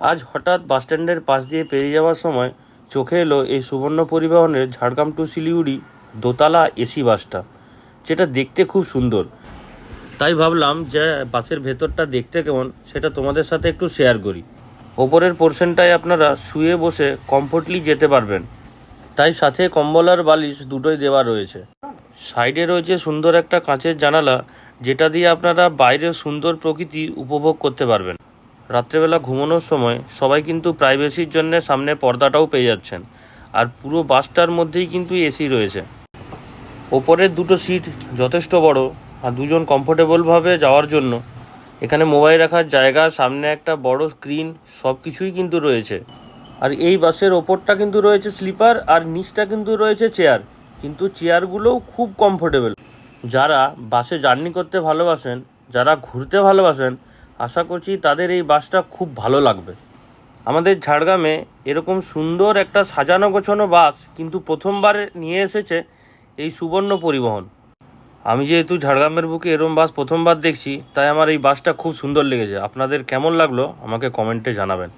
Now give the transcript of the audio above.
আজ হঠাৎ বাসস্ট্যান্ডের পাশ দিয়ে পেরিয়ে যাওয়ার সময় চোখে এলো এই সুবর্ণ পরিবহনের ঝাড়গ্রাম টু শিলিগুড়ি দোতলা এসি বাসটা, যেটা দেখতে খুব সুন্দর। তাই ভাবলাম যে বাসের ভেতরটা দেখতে কেমন, সেটা তোমাদের সাথে একটু শেয়ার করি। ওপরের পোর্শনটায় আপনারা শুয়ে বসে কমফোর্টলি যেতে পারবেন। তাই সাথে কম্বল আর বালিশ দুটোই দেওয়া রয়েছে। সাইডে রয়েছে সুন্দর একটা কাঁচের জানালা, যেটা দিয়ে আপনারা বাইরের সুন্দর প্রকৃতি উপভোগ করতে পারবেন। রাত্রেবেলা ঘুমানোর সময় সবাই কিন্তু প্রাইভেসির জন্য সামনে পর্দাটাও পেয়ে যাচ্ছেন। আর পুরো বাসটার মধ্যেই কিন্তু এসি রয়েছে। ওপরের দুটো সিট যথেষ্ট বড় আর দুজন কমফোর্টেবলভাবে যাওয়ার জন্য এখানে মোবাইল রাখার জায়গা, সামনে একটা বড় স্ক্রিন সব কিছুই কিন্তু রয়েছে। আর এই বাসের ওপরটা কিন্তু রয়েছে স্লিপার আর নিচটা কিন্তু রয়েছে চেয়ার কিন্তু চেয়ারগুলোও খুব কমফোর্টেবল যারা বাসে জার্নি করতে ভালোবাসেন, যারা ঘুরতে ভালোবাসেন আশা করছি তাদের এই বাসটা খুব ভালো লাগবে। আমাদের ঝাড়গ্রামে এরকম সুন্দর একটা সাজানো গোছানো বাস কিন্তু প্রথমবার নিয়ে এসেছে এই সুবর্ণ পরিবহন। আমি যেহেতু ঝাড়গ্রামের বুকে এরম বাস প্রথমবার দেখছি, তাই আমার এই বাসটা খুব সুন্দর লেগেছে। আপনাদের কেমন লাগল আমাকে কমেন্টে জানাবেন।